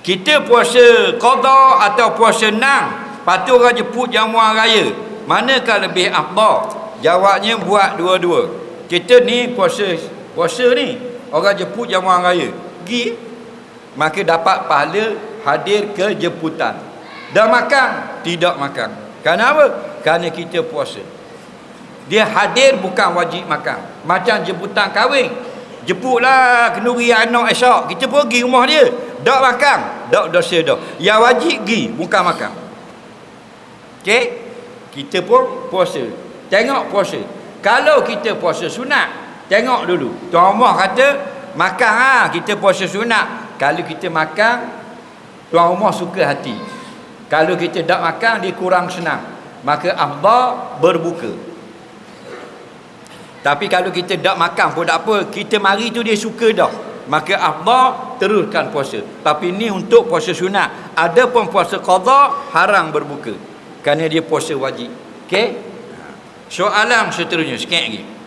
kita puasa qada atau puasa nang patu orang jemput jamuan raya. Manakah lebih afdal jawabnya buat dua-dua. Kita ni puasa puasa ni orang jemput jamuan raya. Pergi maka dapat pahala hadir ke jemputan. Dah makan? Tidak makan. Kerana apa? Kerana kita puasa. Dia hadir bukan wajib makan. Macam jemputan kahwin. Jemputlah kenduri anak esok. Kita pergi rumah dia tak makan. Tak dosa dah yang wajib pergi bukan makan. Okey? Kita pun puasa. Tengok puasa. Kalau kita puasa sunat tengok dulu. Tuan rumah kata makan ha kita puasa sunat. Kalau kita makan tuan rumah suka hati. Kalau kita tak makan dia kurang senang. Maka afdal berbuka. Tapi kalau kita tak makan pun tak apa kita mari tu dia suka dah. Maka afdal teruskan puasa. Tapi ni untuk puasa sunat. Ada pun puasa qada haram berbuka. Kerana dia puasa wajib. Okey? Soalan seterusnya sikit lagi